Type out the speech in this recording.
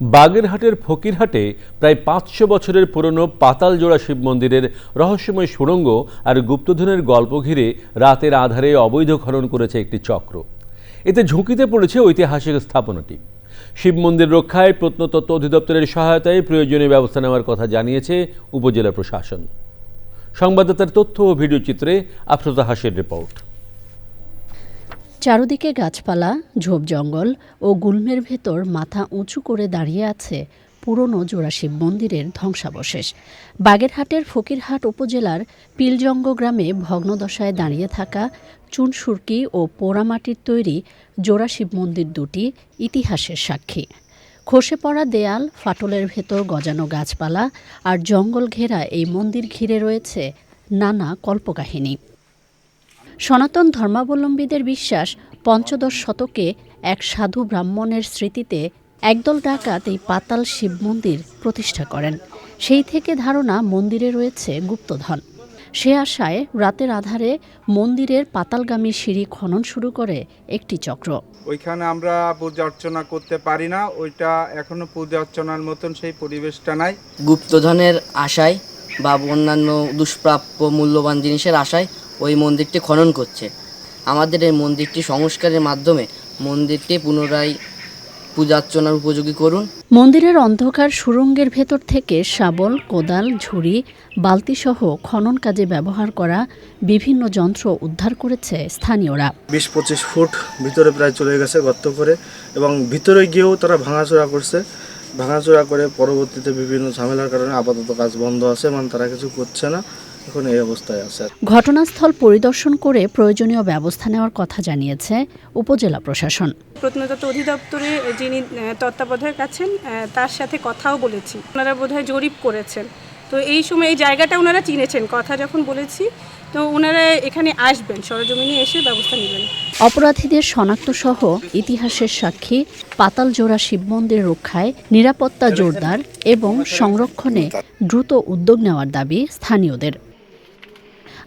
বাগেরহাটের ফকিরহাটে প্রায় পাঁচশো বছরের পুরনো পাতালজোড়া শিব মন্দিরের রহস্যময় সুড়ঙ্গ আর গুপ্তধনের গল্প ঘিরে রাতের আধারে অবৈধ খনন করেছে একটি চক্র। এতে ঝুঁকিতে পড়েছে ঐতিহাসিক স্থাপনাটি। শিব মন্দির রক্ষায় প্রত্নতত্ত্ব অধিদপ্তরের সহায়তায় প্রয়োজনীয় ব্যবস্থা নেওয়ার কথা জানিয়েছে উপজেলা প্রশাসন। সংবাদদাতার তথ্য ও ভিডিও চিত্রে আফরোজা হাসির রিপোর্ট। চারদিকে গাছপালা, ঝোপ জঙ্গল ও গুল্মের ভেতর মাথা উঁচু করে দাঁড়িয়ে আছে পুরনো জোড়াশিব মন্দিরের ধ্বংসাবশেষ। বাগেরহাটের ফকিরহাট উপজেলার পিলজঙ্গ গ্রামে ভগ্নদশায় দাঁড়িয়ে থাকা চুনসুরকি ও পোড়ামাটির তৈরি জোড়াশিব মন্দির দুটি ইতিহাসের সাক্ষী। খসে পড়া দেয়াল, ফাটলের ভেতর গজানো গাছপালা আর জঙ্গল ঘেরা এই মন্দির ঘিরে রয়েছে নানা কল্পকাহিনী। সনাতন ধর্মাবলম্বীদের বিশ্বাস পঞ্চদশ শতকে এক সাধু ব্রাহ্মণের স্মৃতিতে একদল ডাকাত এই পাতাল শিব মন্দির প্রতিষ্ঠা করেন। সেই থেকে ধারণা মন্দিরে রয়েছে গুপ্তধন। সে আশায় রাতের আধারে মন্দিরের পাতালগামী সিঁড়ি খনন শুরু করে একটি চক্র। ওইখানে আমরা পূজা অর্চনা করতে পারি না ওইটা এখনও পূজা অর্চনার মতন সেই পরিবেশটা নাই। গুপ্তধনের আশায় বা অন্যান্য দুষ্প্রাপ্য মূল্যবান জিনিসের আশায় ওই মন্দিরটি খনন করছে। আমাদের এই মন্দিরটি সংস্কারের মাধ্যমে মন্দিরটি পুনরায় পূজার্চনার উপযোগী করুন। মন্দিরের অন্ধকার সুরঙ্গের ভেতর থেকে শাবল কোদাল ঝুড়ি বালতিসহ খনন কাজে ব্যবহার করা বিভিন্ন যন্ত্র উদ্ধার করেছে স্থানীয়রা। বিশ পঁচিশ ফুট ভিতরে প্রায় চলে গেছে গর্ত করে এবং ভিতরে গিয়েও তারা ভাঙাচোরা করছে। ভাঙাচোরা করে পরবর্তীতে বিভিন্ন ঝামেলার কারণে আপাতত কাজ বন্ধ আছে মানে তারা কিছু করছে না। এখন এই অবস্থায় আছে। ঘটনাস্থল পরিদর্শন করে প্রয়োজনীয় ব্যবস্থা নেওয়ার কথা জানিয়েছে উপজেলা প্রশাসন। প্রত্নতত্ত্ব অধিদপ্তরে যিনি তত্ত্বাবধায়ক আছেন তার সাথে কথাও বলেছি। ওনারা বোধহয় জরিপ করেছেন। তো এই সময় এই জায়গাটা ওনারা চিনেছেন কথা যখন বলেছি তো ওনারা এখানে আসবেন সরজমিনে এসে ব্যবস্থা নেবেন। অপরাধীদের শনাক্ত সহ ইতিহাসের সাক্ষী পাতালজোড়া শিব মন্দির রক্ষায় নিরাপত্তা জোরদার এবং সংরক্ষণে দ্রুত উদ্যোগ নেওয়ার দাবি স্থানীয়দের।